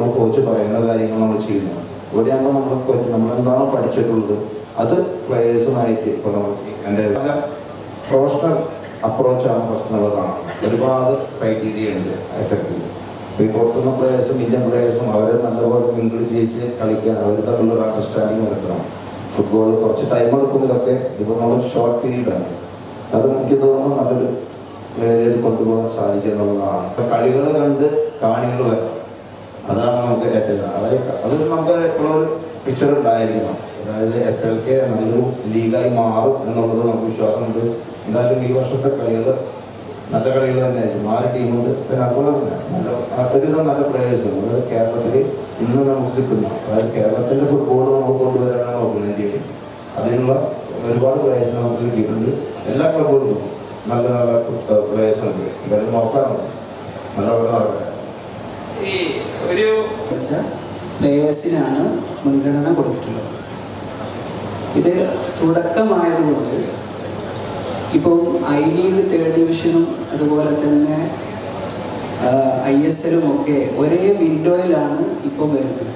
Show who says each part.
Speaker 1: Coach പറയുന്ന കാര്യങ്ങൾ നമ്മൾ ചെയ്യുന്നു. ഇവിടെ ആകുമ്പോൾ നമ്മൾ കോച്ച് നമ്മൾ എന്താണോ പഠിച്ചിട്ടുള്ളത് അത് പ്ലേയേഴ്സുമായിട്ട് ഇപ്പോൾ നമ്മൾ എന്റെ പ്രൊഫഷണൽ അപ്രോച്ചാണ് പ്രശ്നങ്ങൾ കാണുന്നത്. ഒരുപാട് ക്രൈറ്റീരിയ ഉണ്ട് ആക്സെപ്റ്റ് ഈ പുറത്തുനിന്ന് പ്ലേയേഴ്സും ഇന്ത്യൻ പ്ലേയേഴ്സും അവരെ നല്ലപോലെ മിങ്കിൾ ചെയ്യിച്ച് കളിക്കാൻ അവർ തമ്മിലുള്ള അണ്ടർസ്റ്റാൻഡിങ് വരുത്തണം. ഫുട്ബോൾ കുറച്ച് ടൈം എടുക്കും ഇതൊക്കെ ഇപ്പോൾ നമ്മൾ ഷോർട്ട് പീരീഡാണ് അത് എനിക്ക് തോന്നുന്നു നല്ലൊരു പ്ലേയേഴ്സ് കൊണ്ടുപോകാൻ സാധിക്കുക എന്നുള്ളതാണ്. കളികൾ കണ്ട് കാണികൾ വരണം. അതാണ് നമുക്ക് ഏറ്റവും അതായത് അത് നമുക്ക് എപ്പോഴും ഒരു പിക്ചർ ഉണ്ടായിരിക്കണം. അതായത് എസ് എൽ കെ നല്ലൊരു ലീഗായി മാറും എന്നുള്ളത് നമുക്ക് വിശ്വാസമുണ്ട്. എന്തായാലും ഈ വർഷത്തെ കളികൾ നല്ല കളികൾ തന്നെയായിരിക്കും. നാല് ടീമുണ്ട് പിന്നെ അതുപോലെ തന്നെ നല്ല ഒരുവിധം നല്ല പ്ലേയേഴ്സ് അതായത് കേരളത്തിൽ ഇന്ന് നമുക്ക് കിട്ടുന്ന അതായത് കേരളത്തിന്റെ ഫുട്ബോൾ നമുക്ക് കൊണ്ടുവരാനാണ് നോക്കുന്നത് ഇന്ത്യയിൽ അതിനുള്ള ഒരുപാട് പ്ലേയേഴ്സ് നമുക്ക് കിട്ടിയിട്ടുണ്ട്. എല്ലാ ക്ലബുകളിലും നല്ല നല്ല പ്ലേയേഴ്സ് ഉണ്ട്. എന്തായാലും നോക്കാറുണ്ട്. നല്ല പോലെ നടക്കട്ടെ
Speaker 2: ഒരു
Speaker 3: വെച്ച പ്ലേയേഴ്സിനാണ് മുൻഗണന കൊടുത്തിട്ടുള്ളത്. ഇത് തുടക്കമായതുകൊണ്ട് ഇപ്പം ഐ ലീഗ് തേർഡ് ഡിവിഷനും അതുപോലെ തന്നെ ഐ എസ് എല്ലും ഒക്കെ ഒരേ വിൻഡോയിലാണ് ഇപ്പോൾ വരുന്നത്.